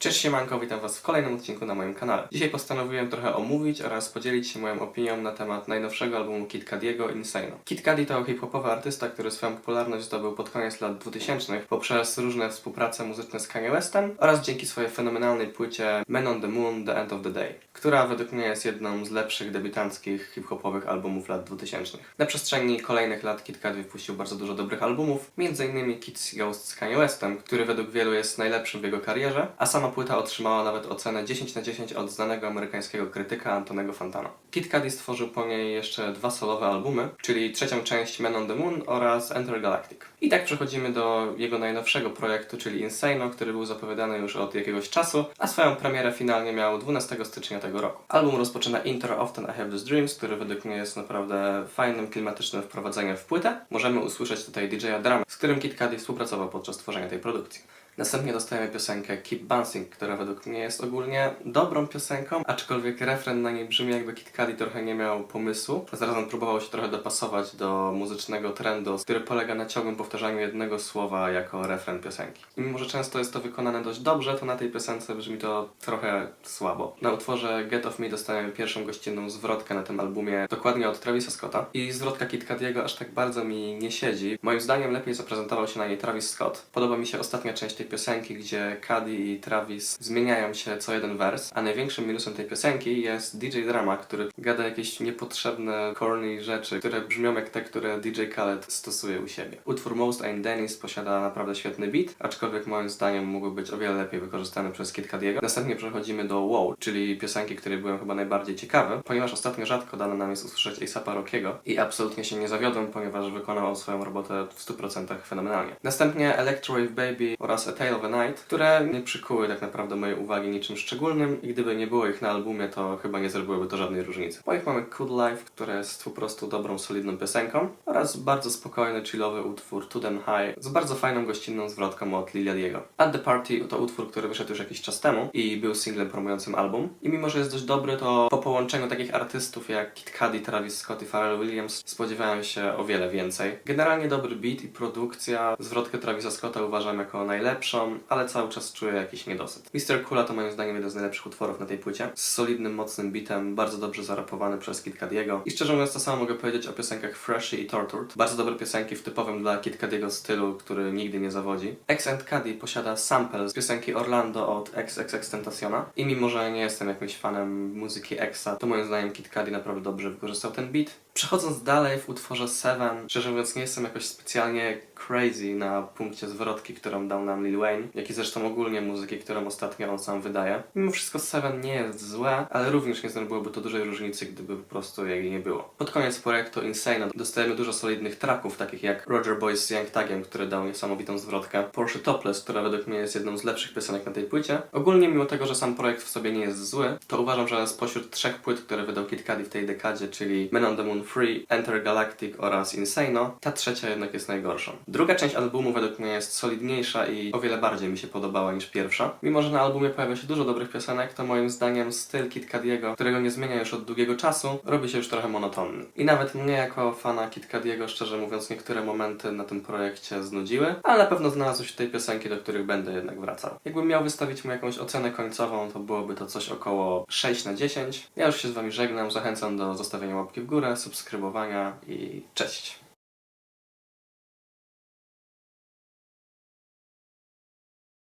Cześć siemanko, witam was w kolejnym odcinku na moim kanale. Dzisiaj postanowiłem trochę omówić oraz podzielić się moją opinią na temat najnowszego albumu Kid Cadiego Insano. Kid Cudi to hip-hopowy artysta, który swoją popularność zdobył pod koniec lat 2000 poprzez różne współprace muzyczne z Kanye Westem oraz dzięki swojej fenomenalnej płycie Men on the Moon The End of the Day, która według mnie jest jedną z lepszych debiutanckich hip-hopowych albumów lat 2000. Na przestrzeni kolejnych lat Kid Cudi wypuścił bardzo dużo dobrych albumów, m.in. Kids Ghost z Kanye Westem, który według wielu jest najlepszym w jego karierze, a sama płyta otrzymała nawet ocenę 10 na 10 od znanego amerykańskiego krytyka Antonego Fantano. Kid Cudi stworzył po niej jeszcze dwa solowe albumy, czyli trzecią część Men on the Moon oraz Enter Galactic. I tak przechodzimy do jego najnowszego projektu, czyli Insano, który był zapowiadany już od jakiegoś czasu, a swoją premierę finalnie miał 12 stycznia tego roku. Album rozpoczyna Intro Often I Have These Dreams, który według mnie jest naprawdę fajnym, klimatycznym wprowadzeniem w płytę. Możemy usłyszeć tutaj DJ-a Drama, z którym Kid Cudi współpracował podczas tworzenia tej produkcji. Następnie dostajemy piosenkę Keep Bouncing, która według mnie jest ogólnie dobrą piosenką, aczkolwiek refren na niej brzmi jakby Kid Cudi trochę nie miał pomysłu. Zarazem próbował się trochę dopasować do muzycznego trendu, który polega na ciągłym powtarzaniu jednego słowa jako refren piosenki. I mimo, że często jest to wykonane dość dobrze, to na tej piosence brzmi to trochę słabo. Na utworze Get Off Me dostajemy pierwszą gościnną zwrotkę na tym albumie, dokładnie od Travisa Scotta. I zwrotka Kid Cudiego aż tak bardzo mi nie siedzi. Moim zdaniem lepiej zaprezentował się na niej Travis Scott. Podoba mi się ostatnia część tej piosenki, gdzie Cudi i Travis zmieniają się co jeden wers, a największym minusem tej piosenki jest DJ Drama, który gada jakieś niepotrzebne, corny rzeczy, które brzmią jak te, które DJ Khaled stosuje u siebie. Utwór Most Ain't Dennis posiada naprawdę świetny beat, aczkolwiek moim zdaniem mógł być o wiele lepiej wykorzystany przez Kid Cudiego. Następnie przechodzimy do Wow, czyli piosenki, której byłem chyba najbardziej ciekawy, ponieważ ostatnio rzadko dane nam jest usłyszeć A$AP Rockiego i absolutnie się nie zawiodłem, ponieważ wykonał on swoją robotę w 100% fenomenalnie. Następnie Electrowave Baby oraz A Tale of a Night, które nie przykuły tak naprawdę mojej uwagi niczym szczególnym i gdyby nie było ich na albumie, to chyba nie zrobiłyby to żadnej różnicy. Po nich mamy Cool Life, które jest po prostu dobrą, solidną piosenką oraz bardzo spokojny, chillowy utwór To Them High z bardzo fajną gościnną zwrotką od Lilia Diego. At The Party to utwór, który wyszedł już jakiś czas temu i był singlem promującym album i mimo, że jest dość dobry, to po połączeniu takich artystów jak Kid Cudi, Travis Scott i Pharrell Williams spodziewałem się o wiele więcej. Generalnie dobry beat i produkcja. Zwrotkę Travisa Scotta uważam jako najlepszą, ale cały czas czuję jakiś niedosyt. Mr. Kula to moim zdaniem jeden z najlepszych utworów na tej płycie. Z solidnym, mocnym beatem, bardzo dobrze zarapowany przez Kid Cudiego. I szczerze mówiąc to samo mogę powiedzieć o piosenkach Freshy i Tortured. Bardzo dobre piosenki w typowym dla Kid Cudiego stylu, który nigdy nie zawodzi. X and Cudi posiada sample z piosenki Orlando od XXX Tentaciona. I mimo, że nie jestem jakimś fanem muzyki Xa, to moim zdaniem Kid Cudi naprawdę dobrze wykorzystał ten beat. Przechodząc dalej w utworze Seven, szczerze mówiąc nie jestem jakoś specjalnie crazy na punkcie zwrotki, którą dał nam Lil Wayne, jak i zresztą ogólnie muzyki, którą ostatnio on sam wydaje. Mimo wszystko Seven nie jest złe, ale również nie zrobiłoby to dużej różnicy, gdyby po prostu jej nie było. Pod koniec projektu Insane dostajemy dużo solidnych tracków, takich jak Roger Boys z Young Tagiem, który dał niesamowitą zwrotkę, Porsche Topless, która według mnie jest jedną z lepszych piosenek na tej płycie. Ogólnie mimo tego, że sam projekt w sobie nie jest zły, to uważam, że spośród trzech płyt, które wydał Kid Cudi w tej dekadzie, czyli Men on the Moon Free, Enter Galactic oraz Insano, ta trzecia jednak jest najgorszą. Druga część albumu według mnie jest solidniejsza i o wiele bardziej mi się podobała niż pierwsza. Mimo, że na albumie pojawia się dużo dobrych piosenek, to moim zdaniem styl Kid Cudiego, którego nie zmienia już od długiego czasu, robi się już trochę monotonny. I nawet mnie jako fana Kid Cudiego, szczerze mówiąc, niektóre momenty na tym projekcie znudziły, ale na pewno znalazły się tej piosenki, do których będę jednak wracał. Jakbym miał wystawić mu jakąś ocenę końcową, to byłoby to coś około 6 na 10. Ja już się z Wami żegnam, zachęcam do zostawienia łapki w górę, subskrybowania i cześć!